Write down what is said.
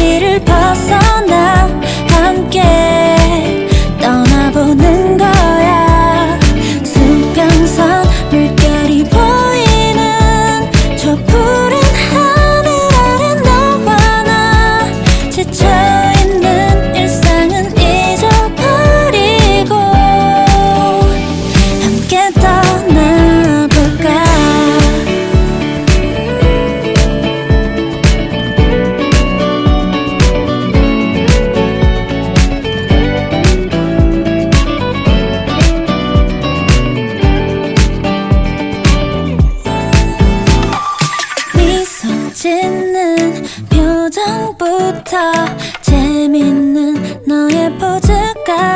길을 벗어나 함께 떠나보는 거야. 수평선 물결이 보이는 저 푸른 짓는 표정부터 재밌는